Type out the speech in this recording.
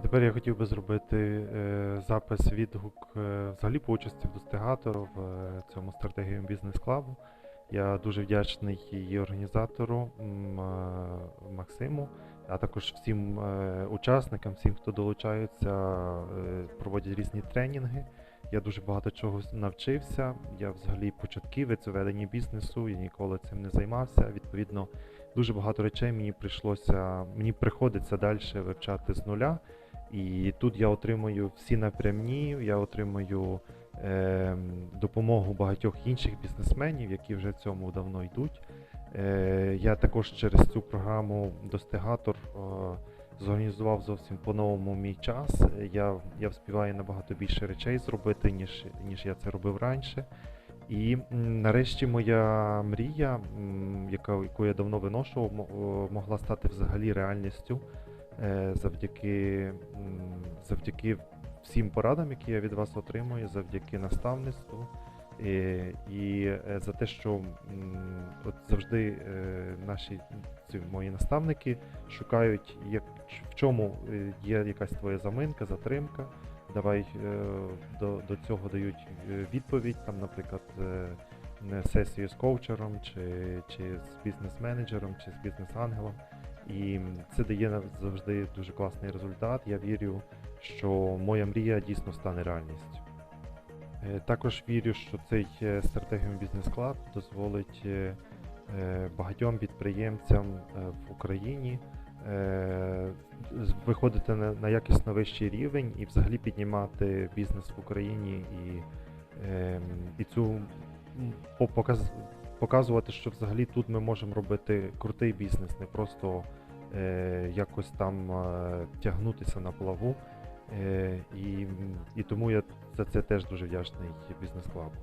А тепер я хотів би зробити е, запис відгук е, взагалі по участі в достигатору в е, цьому стратегію бізнес клабу. Я дуже вдячний і організатору м, е, Максиму, а також всім е, учасникам, всім, хто долучається, е, проводять різні тренінги. Я дуже багато чого навчився. Я взагалі початківець у веденні бізнесу, я ніколи цим не займався. Відповідно, дуже багато речей мені прийшлося, мені приходиться далі вивчати з нуля. І тут я отримую всі напрямні, я отримую е, допомогу багатьох інших бізнесменів, які вже в цьому давно йдуть. Е, я також через цю програму Достигатор е, зорганізував зовсім по-новому мій час. Я, я вспіваю набагато більше речей зробити, ніж, ніж я це робив раніше. І нарешті моя мрія, яка, яку я давно виношував, могла стати взагалі реальністю завдяки, завдяки всім порадам, які я від вас отримую, завдяки наставництву. е, І е, за те, що от завжди е, наші ці мої наставники шукають, як, в чому е, є якась твоя заминка, затримка. Давай е, до, до цього дають е, відповідь, там, наприклад, е, сесію з коучером, чи, чи з бізнес-менеджером, чи з бізнес-ангелом. І це дає завжди дуже класний результат. Я вірю, що моя мрія дійсно стане реальністю. Е, Також вірю, що цей е, стратегіум бізнес клаб дозволить е, багатьом підприємцям в Україні виходити на, якісно вищий рівень і взагалі піднімати бізнес в Україні і, ем, і цю показ, показувати, що взагалі тут ми можемо робити крутий бізнес, не просто е, якось там е, тягнутися на плаву. Е, і, і тому я за це теж дуже вдячний бізнес клабу.